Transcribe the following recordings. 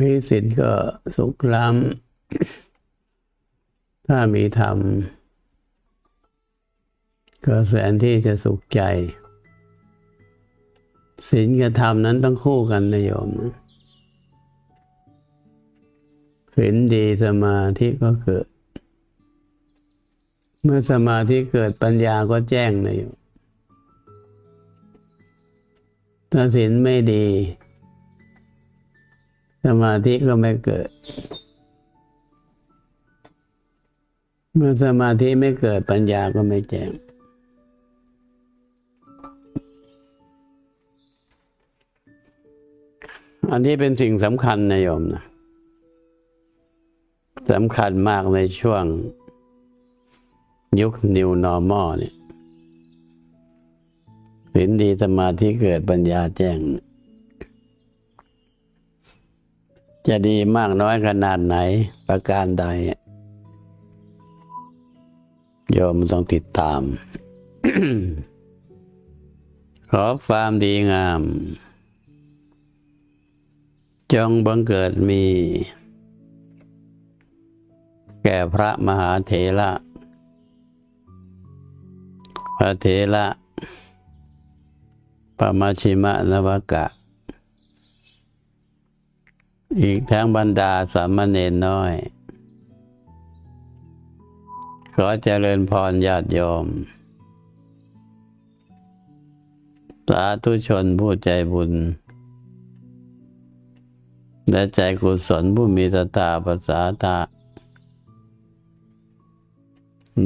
มีสิทธิ์ก็สุขล้ำถ้ามีธรรม ก็แสนที่จะสุขใจศีลกับธรรมนั้นต้องคู่กันนะโยมศีลดีสมาธิก็เกิด เมื่อสมาธิเกิดปัญญาก็แจ้งนะโยมถ้าศีลไม่ดี สมาธิก็ไม่เกิด เมื่อสมาธิไม่เกิดปัญญาก็ไม่แจ้งอันนี้เป็นสิ่งสำคัญนะโยมนะสำคัญมากในช่วงยุค New Normal เนี่ยศีลดีสมาธิเกิดปัญญาแจ้ง จะดีมากน้อยขนาดไหนประการใด โยมต้องติดตาม ขอความดีงาม จงบังเกิดมี แก่พระมหาเถระ พระเถระปมาชิมะนวกะ อีกทั้งบรรดาสามเณรน้อย ขอเจริญพรญาติโยม สาธุชนผู้ใจบุญ และใจกุศลผู้มีสตาภาษาตา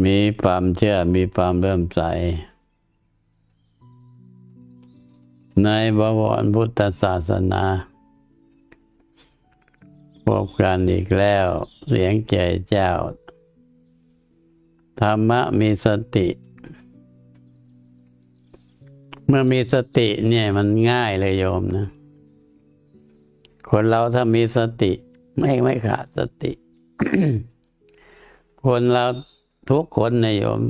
มีความเชื่อมีความเริ่มใส ในบวรพุทธศาสนา พบกันอีกแล้ว เสียงใจเจ้า ธรรมะมีสติ เมื่อมีสติเนี่ยมันง่ายเลยโยมนะ คนเราถ้ามีสติ ไม่ไม่ขาดสติ คนเราทุกคนนะโยม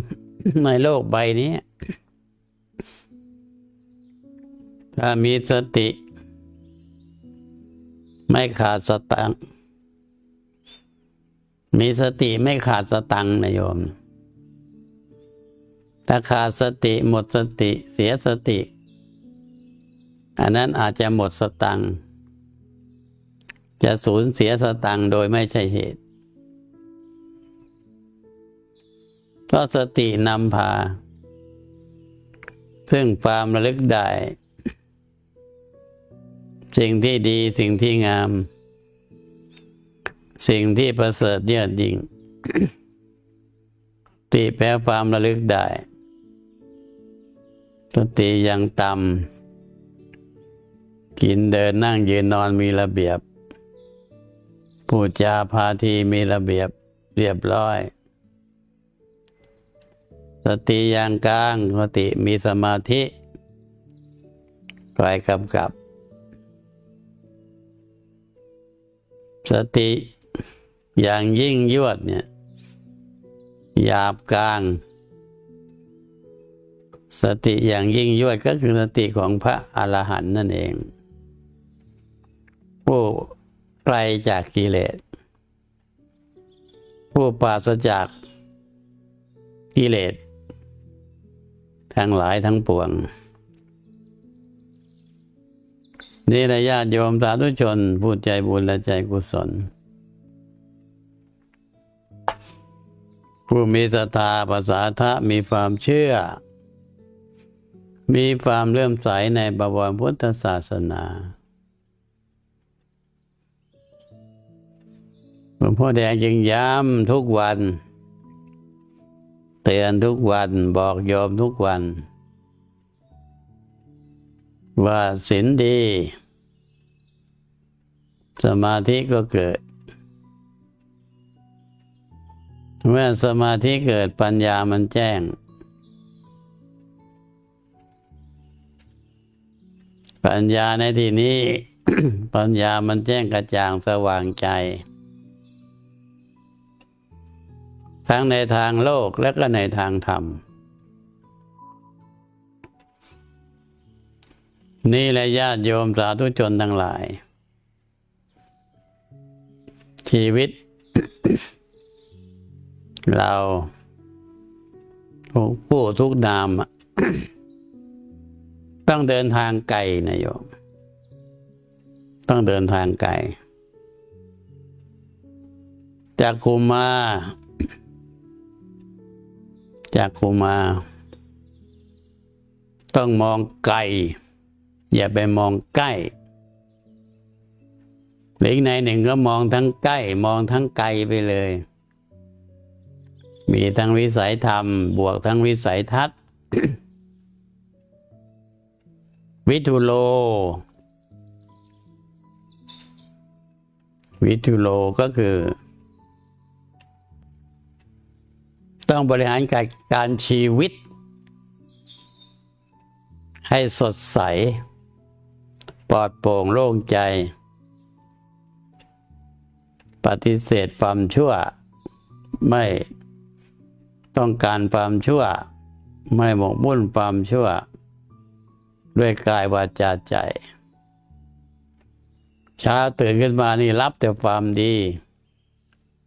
ในโลกใบนี้ ถ้ามีสติ ไม่ขาดสตังมีสติไม่ขาดสตังนะโยม ถ้าขาดสติหมดสติเสียสติ อันนั้นอาจจะหมดสตังจะสูญเสียสตังโดยไม่ใช่เหตุเพราะสตินำพา ซึ่งความระลึกได้ สิ่งที่ดีสิ่งที่งาม สิ่งที่ประเสริฐเยี่ยยิ่งติแปลความระลึกได้สติยังต่ำกินเดินนั่งยืนนอนมีระเบียบพูดจาพาทีมีระเบียบเรียบร้อย สติอย่างกลางสติมีสมาธิคอยกำกับ สติอย่างยิ่งยวดเนี่ยหยาบกลาง สติอย่างยิ่งยวดก็คือสติของพระอรหันต์นั่นเอง ผู้ไกลจากกิเลส ผู้ปราศจากกิเลสทั้งหลายทั้งปวง นี่ระญาติโยมสาธุชน ผู้ใจบุญและใจกุศล ผู้มีศรัทธาภาษาทะมีความเชื่อ มีความเลื่อมใสในบวรพุทธศาสนาหลวงพ่อแดงยังย้ำทุกวัน เตือนทุกวันบอกโยมทุกวัน ว่าศีลดี สมาธิก็เกิด เมื่อสมาธิเกิดปัญญามันแจ้ง ปัญญาในที่นี้ ปัญญามันแจ้งกระจ่างสว่างใจ ทั้งในทางโลกและก็ในทางธรรม นี่แหละญาติโยมสาธุชนทั้งหลาย ชีวิต เราผู้ทุกนาม ต้องเดินทางไกลนะโยม ต้องเดินทางไกล จากคุมา จากคุมา ต้องมองไกล อย่าไปมองใกล้หรืออีกในหนึ่งก็มองทั้งใกล้ มองทั้งไกลไปเลย มีทั้งวิสัยธรรม บวกทั้งวิสัยทัศน์ วิทุโล วิทุโลก็คือ ต้องบริหารการการชีวิต ให้สดใส ปลอดโปร่งโล่งใจ ปฏิเสธความชั่ว ไม่ต้องการความชั่ว ไม่หมกมุ่นความชั่ว ด้วยกายวาจาใจเช้าตื่นขึ้นมานี่รับแต่ความดี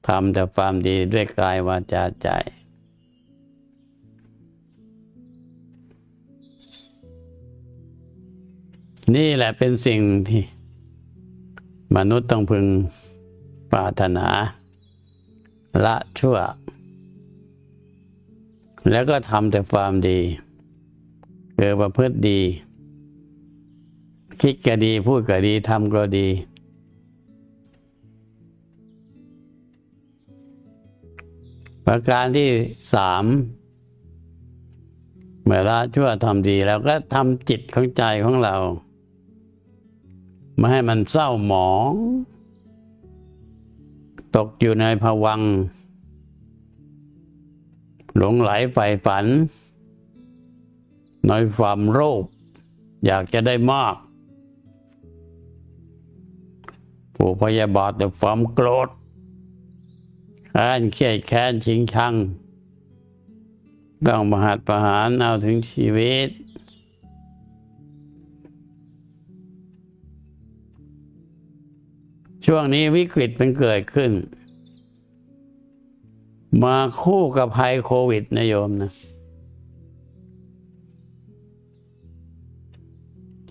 ทำแต่ความดีด้วยกายวาจาใจ นี่แหละเป็นสิ่งที่มนุษย์ต้องพึงปรารถนา ละชั่ว แล้วก็ทำแต่ความดีเกิดประพฤติดี คิดก็ดีพูดก็ดีทำก็ดี ประการที่สามเมื่อละชั่วทำดี แล้วก็ทำจิตของใจของเรา ไม่ให้มันเศร้าหมอง ตกอยู่ในภวัง หลงไหลใฝ่ฝัน ในความโลภอยากจะได้มาก ผู้พยาบาทแต่ความโกรธแค้นเครียดแค้นชิงชัง ต้องมหัดประหารเอาถึงชีวิต ช่วงนี้วิกฤตมันเกิดขึ้น มาคู่กับภัยโควิดนะโยมนะ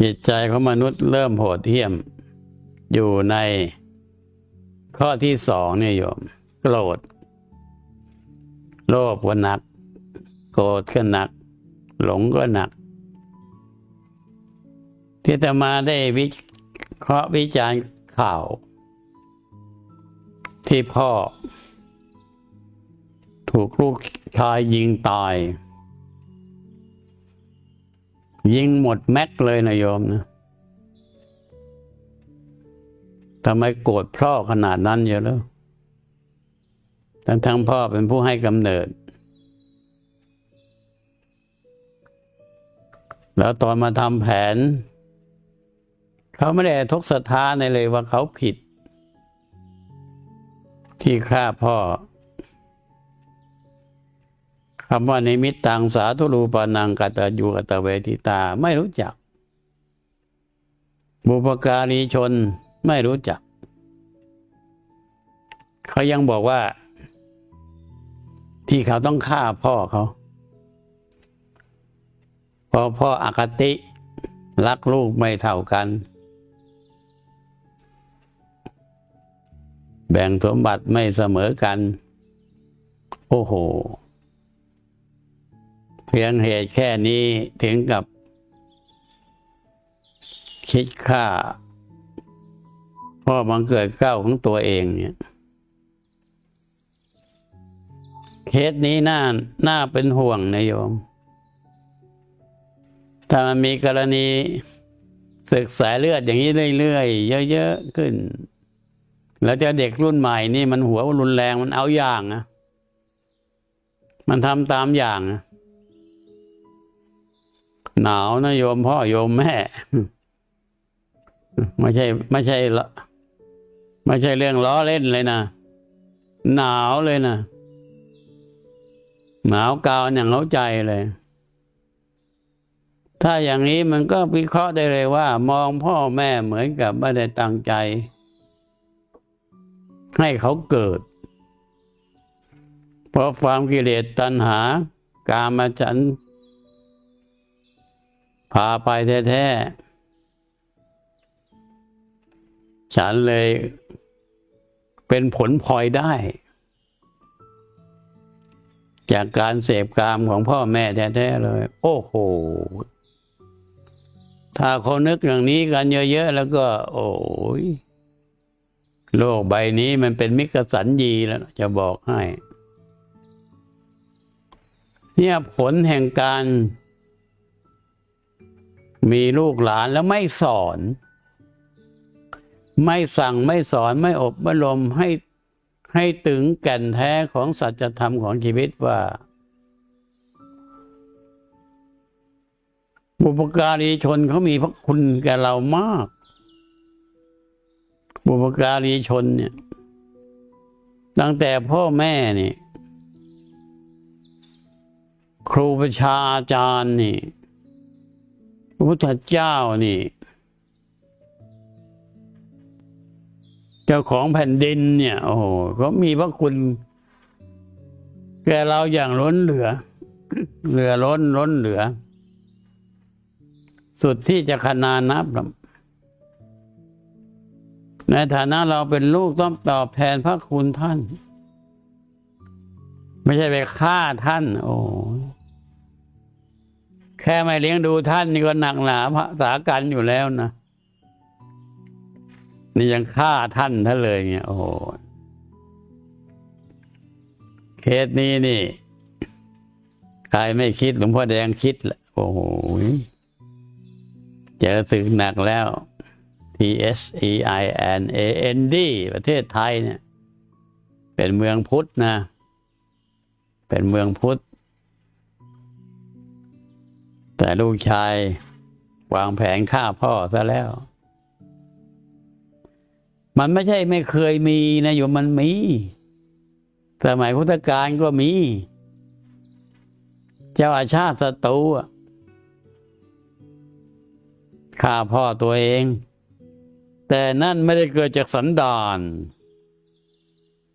จิตใจของมนุษย์เริ่มโหดเหี้ยม อยู่ในข้อที่สองเนี่ยโยม โกรธ โลภก็หนัก โกรธก็หนัก หลงก็หนัก ที่จะมาได้วิเคราะห์วิจารณ์ข่าว ที่พ่อ ถูกลูกชายยิงตาย ยิงหมดแม็กเลยนะโยมนะทำไมโกรธพ่อขนาดนั้นเยอะแล้วทั้งทั้งพ่อเป็นผู้ให้กำเนิด แล้วตอนมาทำแผน เขาไม่ได้ทกสถานในเลยว่าเขาผิด ที่ฆ่าพ่อคำว่านิมิตตังสาธุรูปานังกตตายูกตตเวทิตาไม่รู้จัก บุปการีชนไม่รู้จัก เขายังบอกว่า ที่เขาต้องฆ่าพ่อเขาเพราะพ่ออคติรักลูกไม่เท่ากัน แบ่งสมบัติไม่เสมอกัน โอ้โห เพียงเหตุแค่นี้ถึงกับ คิดฆ่า พ่อบังเกิดเก้าของตัวเองเนี่ยเคสนี้น่าน่าเป็นห่วงนะโยม ถ้ามันมีกรณีศึกสายเลือดอย่างนี้เรื่อยๆ เยอะๆ ขึ้น แล้วจะเด็กรุ่นใหม่นี่มันหัวรุนแรงมันเอาอย่างนะมันทำตามอย่างนะหนาวนะโยมพ่อโยมแม่ไม่ใช่ ไม่ใช่ละไม่ใช่เรื่องล้อเล่นเลยนะหนาวเลยนะหนาวกาวอย่างเข้าใจเลย ถ้าอย่างนี้มันก็วิเคราะห์ได้เลยว่า มองพ่อแม่เหมือนกับไม่ได้ตั้งใจ ให้เขาเกิด เพราะความกิเลสตัณหา กามาฉันพาไปแท้ๆ ฉันเลยเป็นผลพลอยได้ จากการเสพกามของพ่อแม่แท้ๆเลย โอ้โห ถ้าเขานึกอย่างนี้กันเยอะๆ แล้วก็ โอ้ย โลกใบนี้มันเป็นมิกสันยีแล้วจะบอกให้ เนี่ยผลแห่งการ มีลูกหลานแล้วไม่สอน ไม่สั่งไม่สอนไม่อบไม่ลมให้ให้ถึงแก่นแท้ของสัจธรรมของชีวิตว่า บุปการีชนเขามีพระคุณแก่เรามาก การีชนเนี่ยตั้งแต่พ่อแม่นี่ครูประชาอาจารย์นี่พระพุทธเจ้านี่ เจ้าของแผ่นดินเนี่ย โอ้โหเขามีพระคุณ แก่เราอย่างล้นเหลือ เหลือล้นล้นเหลือ สุดที่จะขนานับหรอก ในฐานะเราเป็นลูกต้องตอบแทนพระคุณท่าน ไม่ใช่ไปฆ่าท่าน โอ้แค่ไม่เลี้ยงดูท่านนี่ก็หนักหนาพระสากันอยู่แล้วนะนี่ยังฆ่าท่านท่านเลยเนี่ยโอ้โหเคสนี้นี่ใครไม่คิดหลวงพ่อแดงคิดละโอ้โหเจอสึกหนักแล้ว T S E I N A N D ประเทศไทยเนี่ย เป็นเมืองพุทธนะ เป็นเมืองพุทธ แต่ลูกชายวางแผนฆ่าพ่อซะแล้ว มันไม่ใช่ไม่เคยมีนะโยมมันมี สมัยพุทธกาลก็มี เจ้าอาชาติศัตรูฆ่าพ่อตัวเอง แต่นั่นไม่ได้เกิดจากสันดาน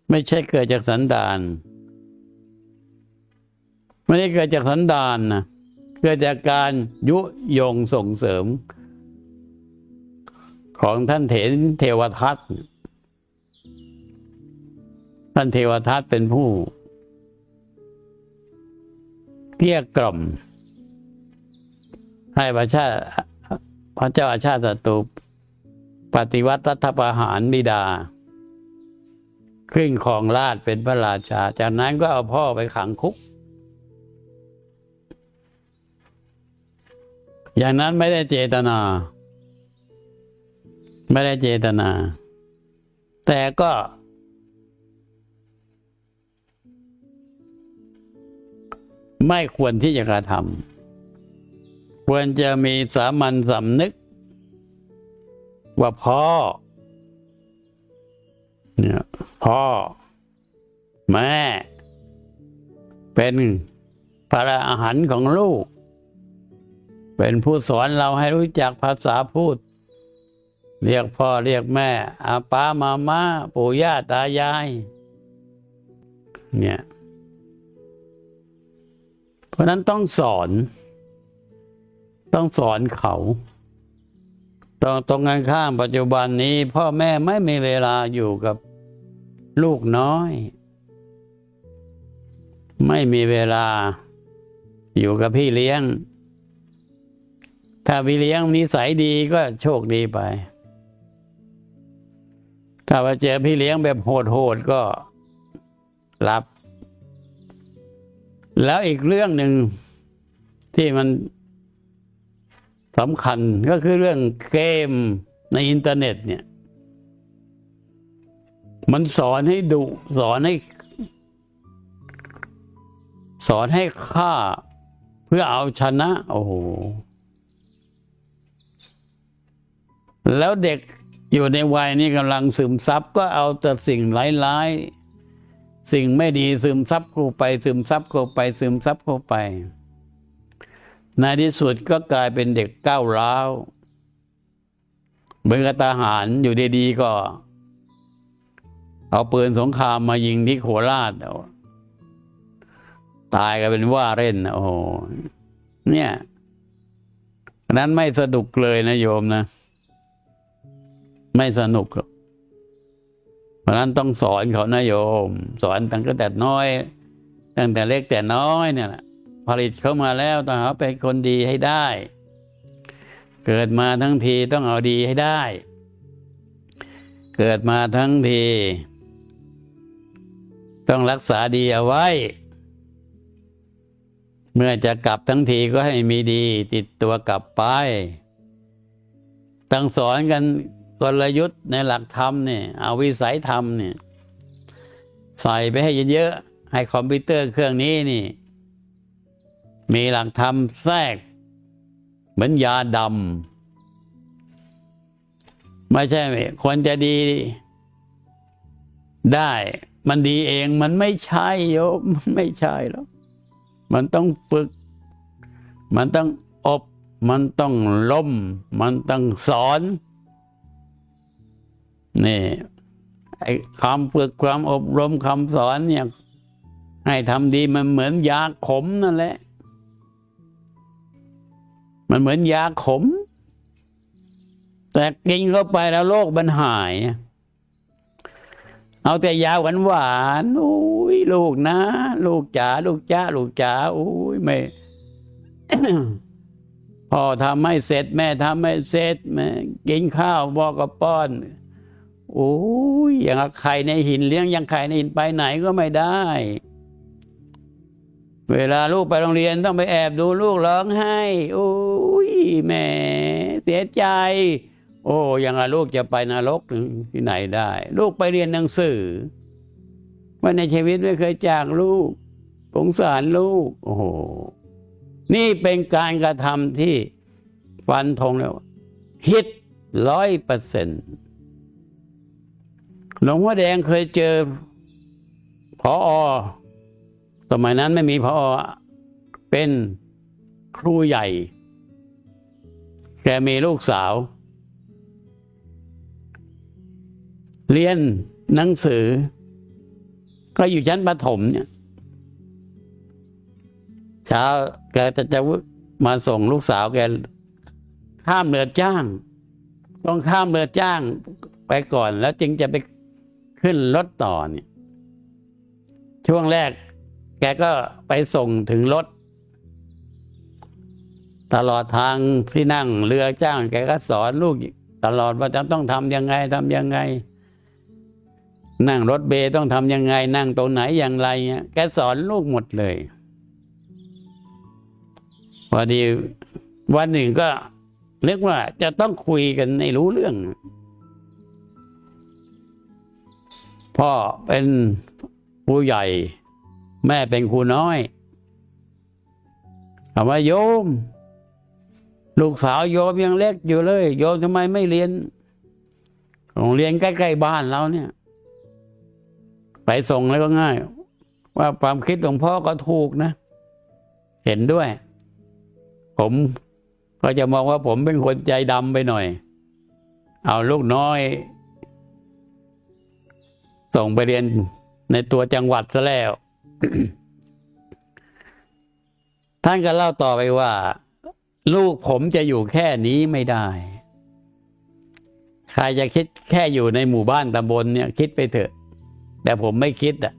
ไม่ใช่เกิดจากสันดาน ไม่ได้เกิดจากสันดานนะเกิดจากการยุยงส่งเสริม ของท่านเถนเทวทัตท่านเทวทัตเป็นผู้เกลี้ยกล่อมให้พระชาติพระเจ้าอาชาติศัตรู ปฏิวัติรัฐประหารบิดา ขึ้นของราชเป็นพระราชา จากนั้นก็เอาพ่อไปขังคุก อย่างนั้นไม่ได้เจตนา ไม่ได้เจตนา แต่ก็ไม่ควรที่จะกระทำควรจะมีสามัญสำนึก ว่าพ่อ เนี่ยพ่อ แม่ เป็นพระอาหารของลูก เป็นผู้สอนเราให้รู้จักภาษาพูด เรียกพ่อเรียกแม่ อาป้ามาม่าปู่ย่าตายาย เนี่ย เพราะนั้นต้องสอน ต้องสอนเขา ตรงตรงกันข้ามปัจจุบันนี้ พ่อแม่ไม่มีเวลาอยู่กับลูกน้อย ไม่มีเวลาอยู่กับพี่เลี้ยง ถ้าพี่เลี้ยงนิสัยดีก็โชคดีไป ถ้าว่าเจอพี่เลี้ยงแบบโหดๆก็รับ แล้วอีกเรื่องหนึ่งที่มัน สำคัญก็คือเรื่องเกมในอินเทอร์เน็ตเนี่ย มันสอนให้ดุสอนให้ สอนให้ฆ่าเพื่อเอาชนะ โอ้โห แล้วเด็กอยู่ในวัยนี้กำลังซึมซับก็เอาแต่สิ่งร้ายๆ สิ่งไม่ดีซึมซับเข้าไป ซึมซับเข้าไป ซึมซับเข้าไป ในที่สุดก็กลายเป็นเด็กก้าวร้าวเหมือนกับทหารอยู่ดีๆก็ เอาปืนสงครามมายิงที่โคราชตายกันเป็นว่าเล่นนะโอ้โหเนี่ยนั้นไม่สนุกเลยนะโยมนะ ไม่สนุกหรอกเพราะฉะนั้นต้องสอนเขานะโยม สอนตั้งแต่น้อย ตั้งแต่เล็กแต่น้อยเนี่ยแหละ ผลิตเขามาแล้วต้องหาเป็นคนดีให้ได้ เกิดมาทั้งทีต้องเอาดีให้ได้ เกิดมาทั้งที ต้องรักษาดีเอาไว้ เมื่อจะกลับทั้งทีก็ให้มีดี ติดตัวกลับไปต้องสอนกันกลยุทธ์ในหลักธรรมเนี่ยเอาวิสัยธรรมเนี่ยใส่ไปให้เยอะๆให้คอมพิวเตอร์เครื่องนี้นี่ มีหลักธรรมแทรก เหมือนยาดำไม่ใช่คนจะดีได้มันดีเองมันไม่ใช่โยมไม่ใช่แล้วมันต้องฝึก มันต้องอบ มันต้องล้ม มันต้องสอนนี่ไอ้ความฝึกความอบรมคำสอนเนี่ยให้ทำดีมันเหมือนยาขมนั่นแหละ มันเหมือนยาขม แต่กินเข้าไปแล้วโรคมันหาย เอาแต่ยาหวานหวานอุ้ยลูกนะ ลูกจ๋าลูกจ้าลูกจ๋าอุ้ยไม่พ่อทำไม่เสร็จ แม่ทำไม่เสร็จแม่กินข้าวบอกกับป้อนโอ้ยอย่างไข่ในหินเลี้ยงยังไข่ในหินไปไหนก็ไม่ได้ เวลาลูกไปโรงเรียนต้องไปแอบดูลูกร้องไห้โอ้ยแม่เสียใจ โอ้ยังไงลูกจะไปนรกที่ไหนได้ ลูกไปเรียนหนังสือว่าในชีวิตไม่เคยจากลูกสงสารลูก โอ้โหนี่เป็นการกระทำที่ฟันธงแล้วฮิตร้อยเปอร์เซ็นต์หลวงพ่อแดงเคยเจอพออ สมัยนั้นไม่มีพออเป็นครูใหญ่ แกมีลูกสาว เรียนหนังสือ ก็อยู่ชั้นประถมเนี่ยเช้าแกจะจะมาส่งลูกสาวแกข้ามเรือจ้าง ต้องข้ามเรือจ้างไปก่อนแล้วจึงจะไปขึ้นรถต่อเนี่ย ช่วงแรก แกก็ไปส่งถึงรถ ตลอดทางที่นั่งเรือจ้าง แกก็สอนลูกตลอดว่าจะต้องทำยังไงทำยังไง นั่งรถเบย์ต้องทำยังไง นั่งตรงไหนอย่างไรเนี่ยแกสอนลูกหมดเลย พอดีวันหนึ่งก็นึกว่าจะต้องคุยกันในรู้เรื่อง พ่อเป็นผู้ใหญ่ แม่เป็นครูน้อยถามว่าโยม ลูกสาวโยมยังเล็กอยู่เลย โยมทำไมไม่เรียนโรงเรียนใกล้ๆบ้านเราเนี่ย ไปส่งแล้วก็ง่าย ว่าความคิดของพ่อก็ถูกนะ เห็นด้วย ผมก็จะมองว่าผมเป็นคนใจดำไปหน่อย เอาลูกน้อย ส่งไปเรียนในตัวจังหวัดซะแล้ว ท่านก็เล่าต่อไปว่า ลูกผมจะอยู่แค่นี้ไม่ได้ ใครจะคิดแค่อยู่ในหมู่บ้านตำบลเนี่ย คิดไปเถอะ แต่ผมไม่คิดอะ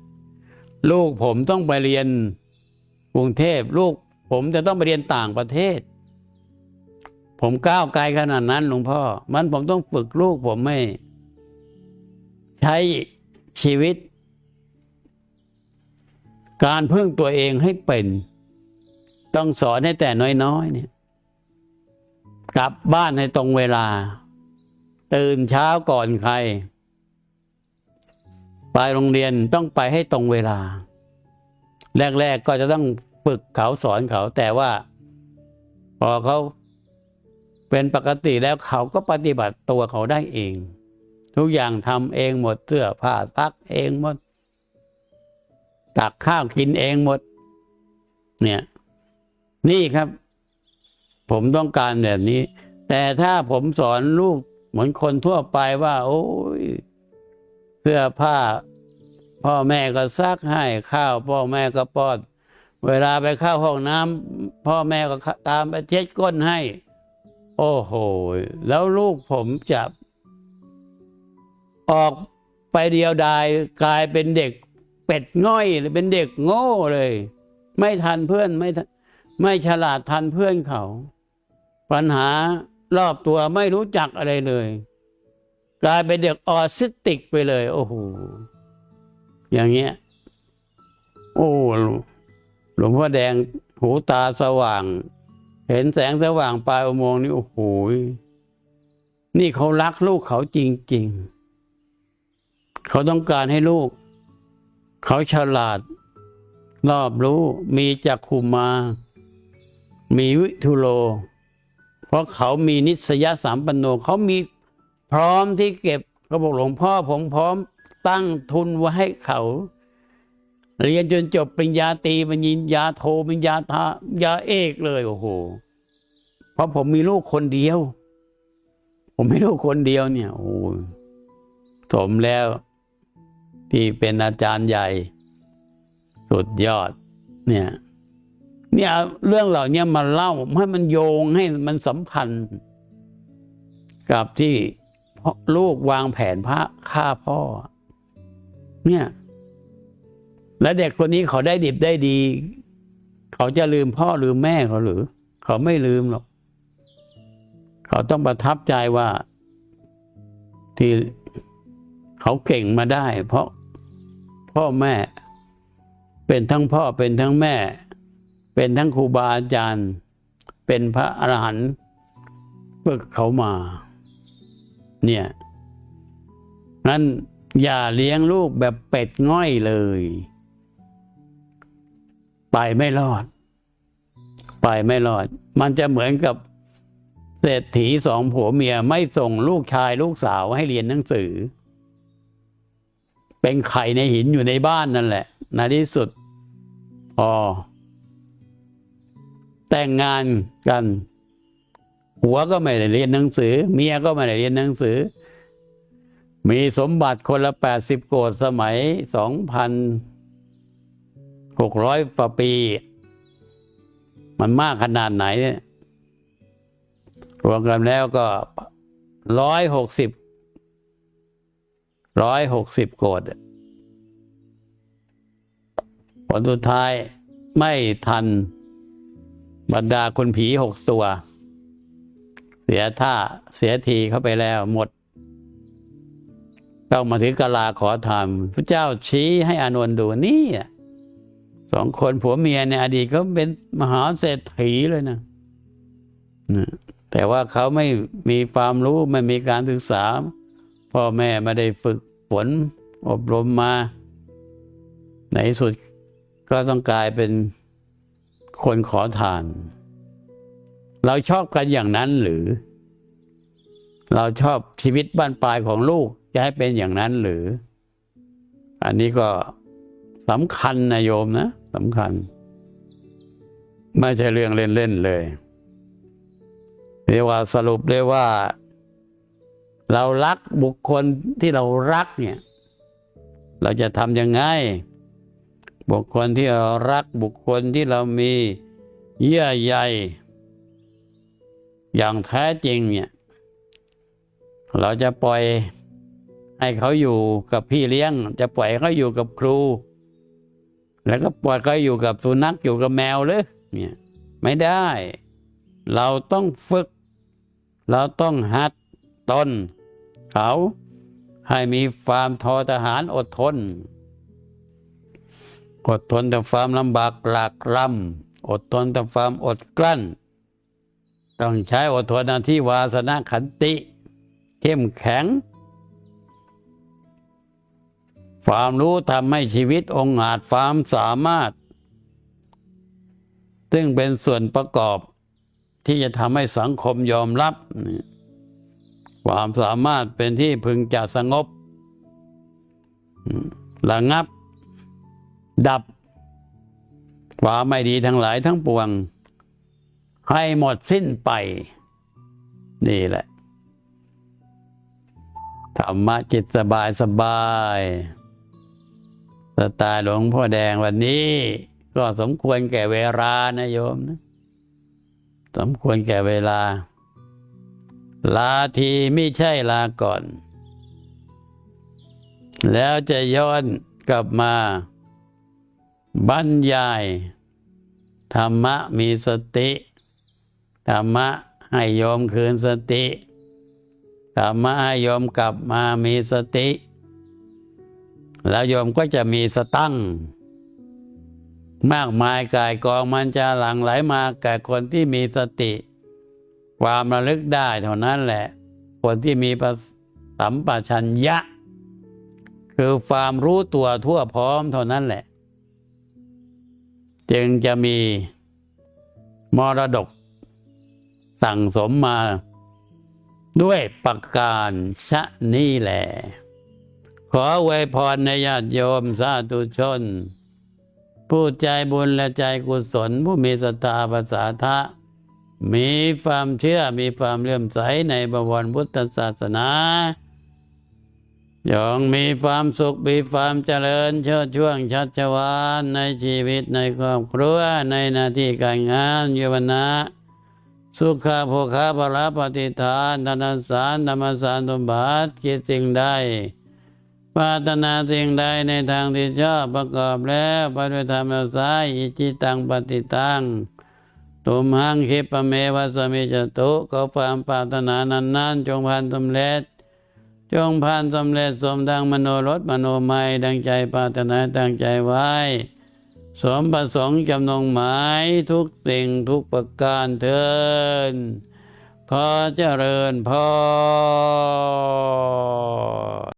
ลูกผมต้องไปเรียนกรุงเทพลูกผมจะต้องไปเรียนต่างประเทศ ผมก้าวไกลขนาดนั้นหลวงพ่อ มันผมต้องฝึกลูกผมไม่ ใช้ชีวิต การพึ่งตัวเองให้เป็น ต้องสอนให้แต่น้อยๆเนี่ยกลับบ้านให้ตรงเวลา ตื่นเช้าก่อนใคร ไปโรงเรียนต้องไปให้ตรงเวลา แรก ๆก็จะต้องฝึกเขาสอนเขาแต่ว่า พอเขาเป็นปกติแล้วเขาก็ปฏิบัติตัวเขาได้เอง ทุกอย่างทำเองหมดเสื้อผ้าซักเองหมด ตักข้าวกินเองหมด เนี่ย นี่ครับ ผมต้องการแบบนี้ แต่ถ้าผมสอนลูกเหมือนคนทั่วไปว่า โอ้ยเสื้อผ้า พ่อแม่ก็ซักให้ข้าว พ่อแม่ก็ป้อนเวลาไปเข้าห้องน้ำพ่อแม่ก็ตามไปเช็ดก้นให้ โอ้โห แล้วลูกผมจะออกไปเดียวดายกลายเป็นเด็ก เป็ดง่อยหรือเป็นเด็กโง่เลย ไม่ทันเพื่อนไม่ไม่ฉลาดทันเพื่อนเขา ปัญหารอบตัวไม่รู้จักอะไรเลย กลายเป็นเด็กออทิสติกไปเลย โอ้โหอย่างเงี้ย โอ้หลวงพ่อแดงหูตาสว่าง เห็นแสงสว่างปลายอุโมงค์นี่โอ้โหนี่เขารักลูกเขาจริง ๆ เขาต้องการให้ลูก เขาฉลาด รอบรู้มีจักขุมา มีวิทุโล เพราะเขามีนิสยสามปนโนเขามีพร้อมที่เก็บเขาบอกหลวงพ่อผมพร้อมตั้งทุนไว้ให้เขา เรียนจนจบปริญญาตรีปริญญาโทปริญญาทายาเอกเลยโอ้โหเพราะผมมีลูกคนเดียว ผมมีลูกคนเดียวเนี่ยโอ้ยสมแล้ว ที่เป็นอาจารย์ใหญ่ สุดยอด เนี่ยเนี่ยเรื่องเหล่านี้มาเล่าให้มันโยงให้มันสัมพันธ์ กับที่พ่อลูกวางแผนพระฆ่าพ่อ เนี่ย และเด็กคนนี้เขาได้ดิบได้ดี เขาจะลืมพ่อลืมแม่เขาหรือ เขาไม่ลืมหรอก เขาต้องประทับใจว่าที่เขาเก่งมาได้ เพราะ พ่อแม่ เป็นทั้งพ่อเป็นทั้งแม่ เป็นทั้งครูบาอาจารย์ เป็นพระอรหันต์ฝึกเขามา เนี่ยนั้นอย่าเลี้ยงลูกแบบเป็ดง่อยเลย ไปไม่รอด ไปไม่รอด มันจะเหมือนกับเศรษฐีสองผัวเมียไม่ส่งลูกชายลูกสาวให้เรียนหนังสือ เป็นไข่ในหินอยู่ในบ้านนั่นแหละในที่สุดพอแต่งงานกัน หัวก็ไม่ได้เรียนหนังสือ เมียก็ไม่ได้เรียนหนังสือ มีสมบัติคนละแปดสิบโกดสมัยสองพันหกร้อยกว่าปี มันมากขนาดไหน รวมกันแล้วก็ร้อยหกสิบ ร้อยหกสิบโกดผลสุดท้ายไม่ทันบรรดาคนผีหกตัว เสียท่าเสียทีเข้าไปแล้วหมด ต้องมาถึงกลาขอทานพระเจ้าชี้ให้อานนท์ดูนี่อะสองคนผัวเมียในอดีตเขาเป็นมหาเศรษฐีเลยนะนะแต่ว่าเขาไม่มีความรู้ ไม่มีการศึกษา พ่อแม่ไม่ได้ฝึกฝนอบรมมาในสุดก็ต้องกลายเป็นคนขอทาน เราชอบกันอย่างนั้นหรือ เราชอบชีวิตบ้านปลายของลูกจะให้เป็นอย่างนั้นหรือ อันนี้ก็สำคัญนะโยมนะสำคัญ ไม่ใช่เรื่องเล่นๆเลยเรียกว่าสรุปได้ว่า เรารักบุคคลที่เรารักเนี่ย เราจะทำยังไง บุคคลที่เรารักบุคคลที่เรามีเยื่อใยอย่างแท้จริงเนี่ย เราจะปล่อยให้เขาอยู่กับพี่เลี้ยง จะปล่อยเขาอยู่กับครู แล้วก็ปล่อยเขาอยู่กับสุนัขอยู่กับแมวเลยเนี่ยไม่ได้ เราต้องฝึก เราต้องหัดตน เขา ให้มีความทอทหารอดทน อดทนต่อความลำบากหลากลำอดทนต่อความอดกลั้น ต้องใช้อดทนที่วาสนาขันติ เข้มแข็ง ความรู้ทำให้ชีวิตองอาจความสามารถ ซึ่งเป็นส่วนประกอบที่จะทำให้สังคมยอมรับ ความสามารถเป็นที่พึงจะสงบระงับ ดับ ความไม่ดีทั้งหลายทั้งปวง ให้หมดสิ้นไป นี่แหละ ธรรมะจิตสบายสบายสไตล์หลวงพ่อแดงวันนี้ ก็สมควรแก่เวลานะโยมนะ สมควรแก่เวลา ลาทีไม่ใช่ลาก่อน แล้วจะย้อนกลับมา บรรยาย ธรรมะมีสติ ธรรมะให้โยมคืนสติ ธรรมะให้โยมกลับมามีสติ แล้วโยมก็จะมีสตั้ง มากมายกายกองมันจะหลั่งไหลมาแก่คนที่มีสติ ความระลึกได้เท่านั้นแหละ คนที่มีประสัมปชัญญะ คือความรู้ตัวทั่วพร้อมเท่านั้นแหละ จึงจะมีมรดก สั่งสมมาด้วยประการชะนี้แหละ ขออวยพรในญาติโยมสาธุชน ผู้ใจบุญและใจกุศลผู้มีศรัทธาภาษาทะ มีความเชื่อมีความเลื่อมใสในบวรพุทธศาสนายองมีความสุขมีความเจริญเชิดช่วงชัชวานในชีวิตในครอบครัวในหน้าที่การงานยวันะสุขาโภคาภละปฏิทานธนสารธรรมสารสมบัติคิดสิ่งใดปารถนาสิ่งใดในทางที่ชอบประกอบแล้วไปด้วยธรรมแล้วสายอิจิตังปฏิตัง ตุมหังคิปะเมวะสมิจตุก็ความปรารถนานั้นนั้นจงพันสำเร็จ จงผ่านสำเร็จสมดังมโนรสมโนไมยดังใจปรารถนาตั้งใจไว้ สมประสงค์จำนงหมายทุกสิ่งทุกประการเทินขอเจริญพร